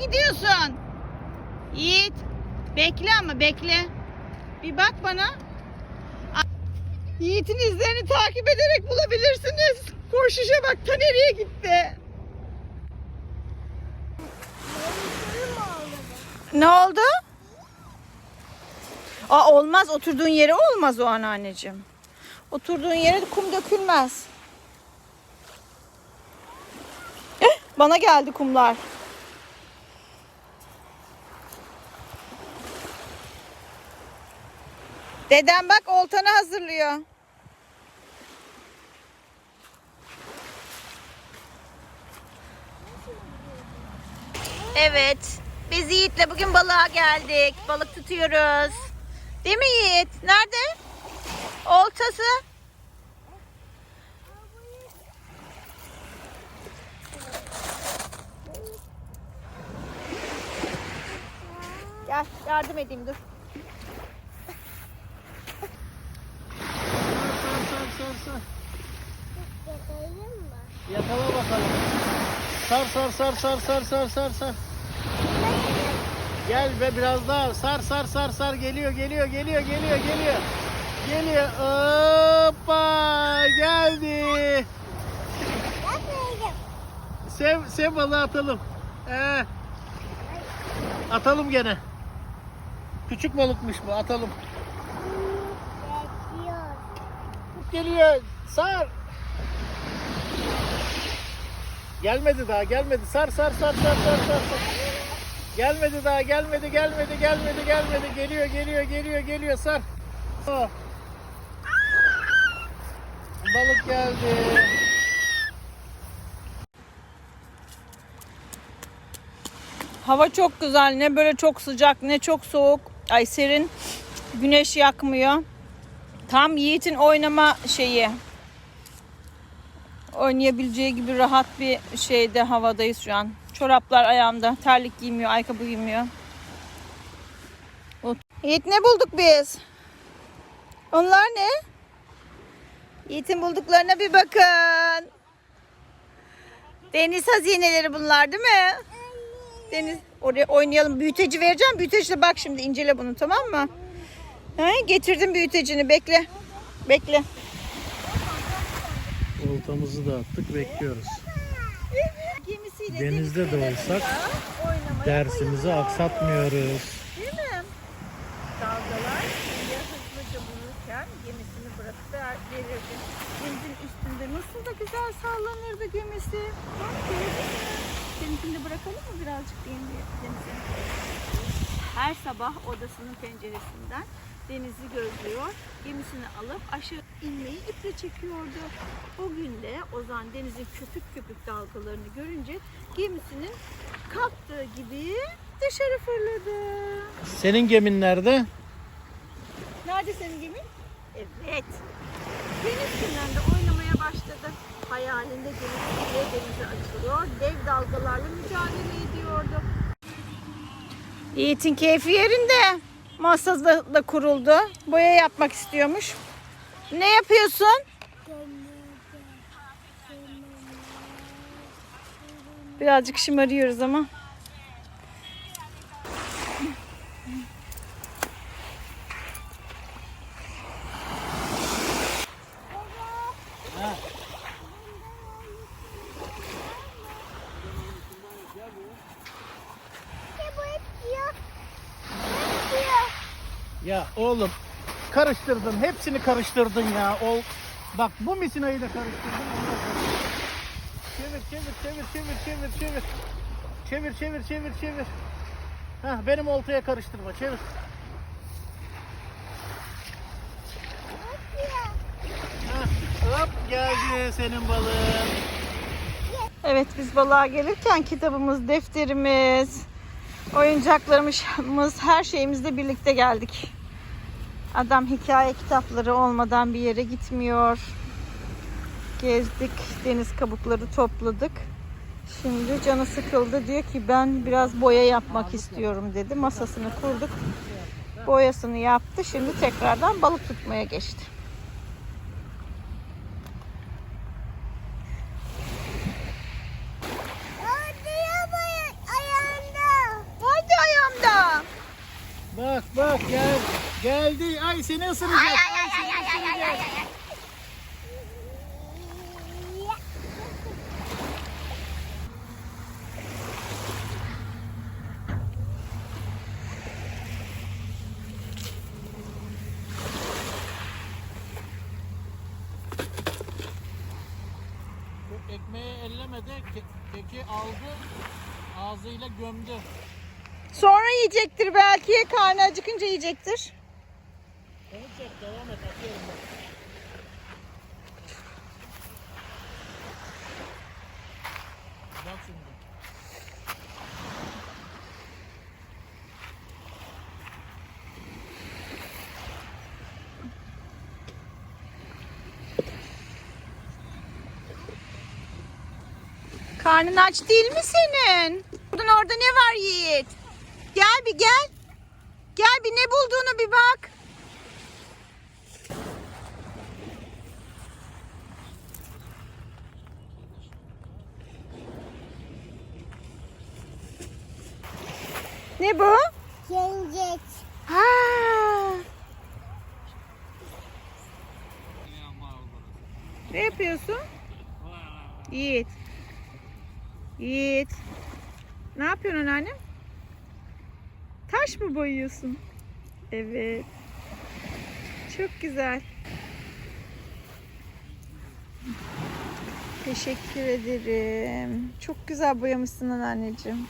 gidiyorsun? Yiğit. Bekle ama bekle. Bir bak bana. Yiğit'in izlerini takip ederek bulabilirsiniz. Koşuşa bak ta nereye gitti. Ne oldu? Aa olmaz oturduğun yere olmaz o anneanneciğim. Oturduğun yere kum dökülmez. Eh, bana geldi kumlar. Dedem bak oltanı hazırlıyor. Evet. Biz Yiğit'le bugün balığa geldik. Balık tutuyoruz. Değil mi Yiğit? Nerede? Oltası. Gel yardım edeyim dur. Sar sar sar sar. Yakala bakalım. Sar sar sar sar sar sar sar sar. Gel be biraz daha. Sar sar sar sar geliyor geliyor geliyor geliyor geliyor. Geliyor. Hoppa geldi. Sev sev balığı atalım. Ee, atalım gene. Küçük balıkmış bu atalım. Geliyor. Sar. Gelmedi daha gelmedi. Sar sar sar sar sar sar. Gelmedi daha gelmedi gelmedi gelmedi gelmedi. Geliyor geliyor geliyor geliyor sar. Oh. Balık geldi. Hava çok güzel. Ne böyle çok sıcak ne çok soğuk. Ay serin. Güneş yakmıyor. Tam Yiğit'in oynama şeyi. Oynayabileceği gibi rahat bir şeyde havadayız şu an. Çoraplar ayağımda. Terlik giymiyor, ayakkabı giymiyor. Yiğit ne bulduk biz? Onlar ne? Yiğit'in bulduklarına bir bakın. Deniz hazineleri bunlar değil mi? Deniz oraya oynayalım. Büyüteci vereceğim. Büyüteçle bak şimdi incele bunu tamam mı? He, getirdim büyütecini. Bekle. Bekle. Oltamızı da attık bekliyoruz. Gemisiyle Denizde de olsak oynamaya dersimizi aksatmıyoruz. Değil mi? Dalgalar suya hızlıca vururken gemisini bırakıp ver- verirdi. Denizin üstünde nasıl da güzel sallanırdı gemisi. Bak gördün mü? Seninkini de bırakalım mı birazcık denize? Her sabah odasının penceresinden denizi gözlüyor. Gemisini alıp aşağı inmeyi iple çekiyordu. O gün de Ozan denizin köpük köpük dalgalarını görünce gemisinin kalktığı gibi dışarı fırladı. Senin gemin nerede? Nerede senin gemin? Evet. Deniz kenarında oynamaya başladı. Hayalinde gemisiyle denize açılıyor. Dev dalgalarla mücadele ediyordu. Yiğit'in keyfi yerinde. Masası da, kuruldu. Boya yapmak istiyormuş. Ne yapıyorsun? Birazcık şımarıyoruz ama. Ya oğlum karıştırdın. Hepsini karıştırdın ya. Ol Bak bu misinayı da karıştırdın. Çevir çevir çevir çevir çevir çevir. Çevir çevir çevir çevir. Hah benim oltaya karıştırma çevir. Hop geldi senin balığın. Evet biz balığa gelirken kitabımız, defterimiz, oyuncaklarımız, her şeyimizle birlikte geldik. Adam hikaye kitapları olmadan bir yere gitmiyor. Gezdik, deniz kabukları topladık. Şimdi canı sıkıldı diyor ki ben biraz boya yapmak istiyorum dedi. Masasını kurduk. Boyasını yaptı. Şimdi tekrardan balık tutmaya geçti. Bak bak gel. Geldi. Ay seni ısıracak. Ay, seni ısıracak. Bu ekmeği ellemedi. ke- Keki aldı. Ağzıyla gömdü. Sonra yiyecektir belki. Karnı acıkınca yiyecektir. Çek devam et atıyorum bak. Karnın aç değil mi senin? Buradan orada ne var Yiğit? Gel bir gel. Gel bir ne bulduğunu bir bak. Ne bu? Yengeç. Ha. Ne yapıyorsun? Yiğit. Yiğit. Ne yapıyorsun anneannem? Taş mı boyuyorsun? Evet. Çok güzel. Teşekkür ederim. Çok güzel boyamışsın anneanneciğim.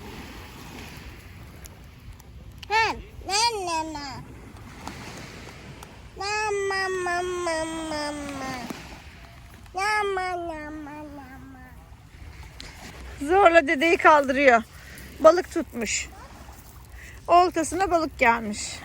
Hem. Na na na. Na ma ma ma ma ma. Na ma na ma na ma. Zorla dedeyi kaldırıyor. Balık tutmuş. Oltasına balık gelmiş.